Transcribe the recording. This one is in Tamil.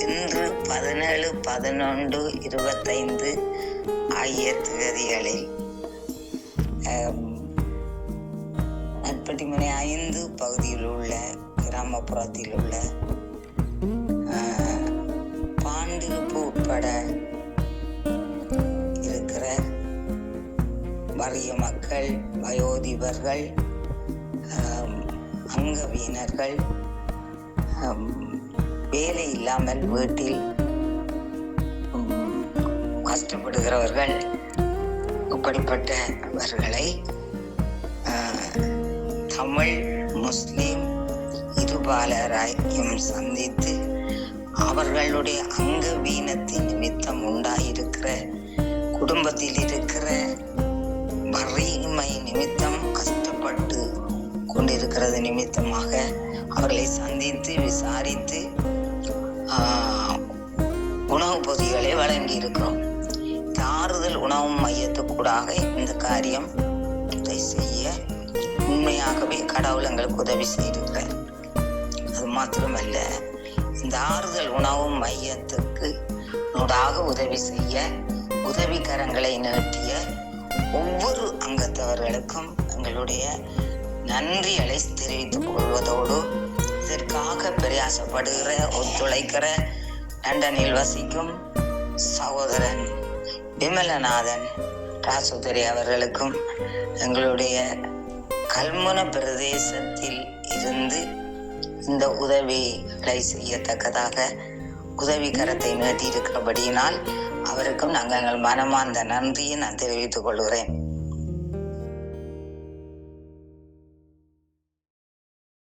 இன்று பதினேழு பதினொன்று இருபத்தைந்து ஆகிய தேதிகளில் நட்பட்டிமனை ஐந்து பகுதியில் உள்ள கிராமப்புறத்தில் உள்ள பாண்டிருப்பு உட்பட இருக்கிற வறிய மக்கள் வயோதிபர்கள் அங்கவீனர்கள் வேலை இல்லாமல் வீட்டில் கஷ்டப்படுகிறவர்கள் இப்படிப்பட்டவர்களை தமிழ் முஸ்லிம் இருபாலராயும் சந்தித்து அவர்களுடைய அங்கவீனத்தின் நிமித்தம் உண்டாயிருக்கிற குடும்பத்தில் இருக்கிற வறுமை நிமித்தம் கஷ்டப்பட்டு கொண்டிருக்கிறது நிமித்தமாக அவர்களை சந்தித்து விசாரித்து உணவு உணவுப் பொதிகளை வழங்கி இருக்கிறோம் தாறுதல் ஆறுதல் உணவு மையத்துக்கூடாக இந்த காரியம் செய்ய உண்மையாகவே கடவுள் எங்களுக்கு உதவி செய்திருக்கிறார் அது மாத்திரமல்ல இந்த ஆறுதல் உணவு மையத்துக்கு நூடாக உதவி செய்ய உதவிகரங்களை நிறுத்திய ஒவ்வொரு அங்கத்தவர்களுக்கும் எங்களுடைய நன்றிகளை தெரிவித்துக் கொள்வதோடு இதற்காக பிரயாசப்படுகிற ஒத்துழைக்கிற லண்டனில் வசிக்கும் சகோதரன் விமலநாதன் ராசுதரி அவர்களுக்கும் எங்களுடைய கல்முன பிரதேசத்தில் இருந்து இந்த உதவிகளை செய்யத்தக்கதாக உதவி கரத்தை நீட்டியிருக்கிறபடியினால் அவருக்கும் நாங்கள் எங்கள் மனமார்ந்த நன்றியை நான் தெரிவித்துக் கொள்கிறேன்.